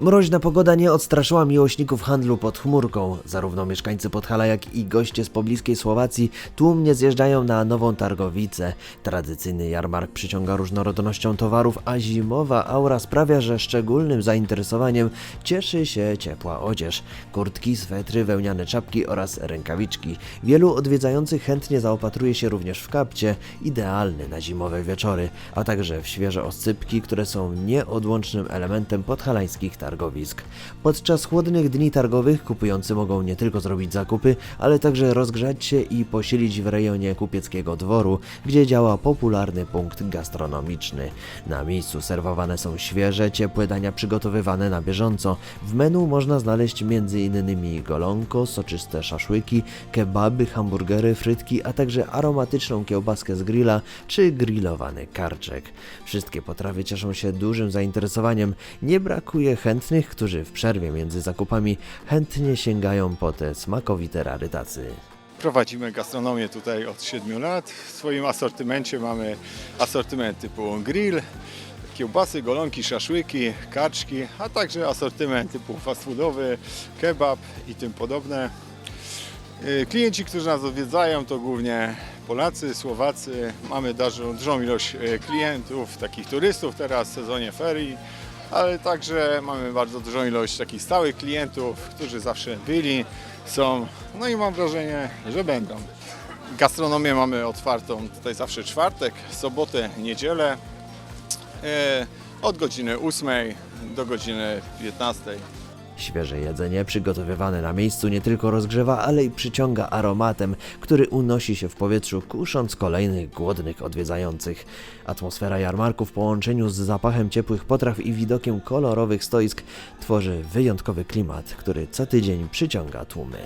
Mroźna pogoda nie odstraszyła miłośników handlu pod chmurką. Zarówno mieszkańcy Podhala, jak i goście z pobliskiej Słowacji tłumnie zjeżdżają na Nową Targowicę. Tradycyjny jarmark przyciąga różnorodnością towarów, a zimowa aura sprawia, że szczególnym zainteresowaniem cieszy się ciepła odzież. Kurtki, swetry, wełniane czapki oraz rękawiczki. Wielu odwiedzających chętnie zaopatruje się również w kapcie, idealny na zimowe wieczory, a także w świeże oscypki, które są nieodłącznym elementem podhalańskich targowisk. Podczas chłodnych dni targowych kupujący mogą nie tylko zrobić zakupy, ale także rozgrzać się i posilić w rejonie kupieckiego dworu, gdzie działa popularny punkt gastronomiczny. Na miejscu serwowane są świeże, ciepłe dania przygotowywane na bieżąco. W menu można znaleźć m.in. golonko, soczyste szaszłyki, kebaby, hamburgery, frytki, a także aromatyczną kiełbaskę z grilla czy grillowany karczek. Wszystkie potrawy cieszą się dużym zainteresowaniem. Nie brakuje chętnych, którzy w przerwie między zakupami chętnie sięgają po te smakowite rarytasy. Prowadzimy gastronomię tutaj od 7 lat. W swoim asortymencie mamy asortyment typu grill, kiełbasy, golonki, szaszłyki, kaczki, a także asortyment typu fast foodowy, kebab i tym podobne. Yy, Klienci, którzy nas odwiedzają to głównie Polacy, Słowacy. Mamy dużą, ilość yy, klientów, takich turystów teraz w sezonie ferii, ale także mamy bardzo dużą ilość takich stałych klientów, którzy zawsze byli, są, no i mam wrażenie, że będą. Gastronomię mamy otwartą tutaj zawsze czwartek, sobotę, niedzielę e, od godziny 8 do godziny 15. Świeże jedzenie przygotowywane na miejscu nie tylko rozgrzewa, ale i przyciąga aromatem, który unosi się w powietrzu, kusząc kolejnych głodnych odwiedzających. Atmosfera jarmarku w połączeniu z zapachem ciepłych potraw i widokiem kolorowych stoisk tworzy wyjątkowy klimat, który co tydzień przyciąga tłumy.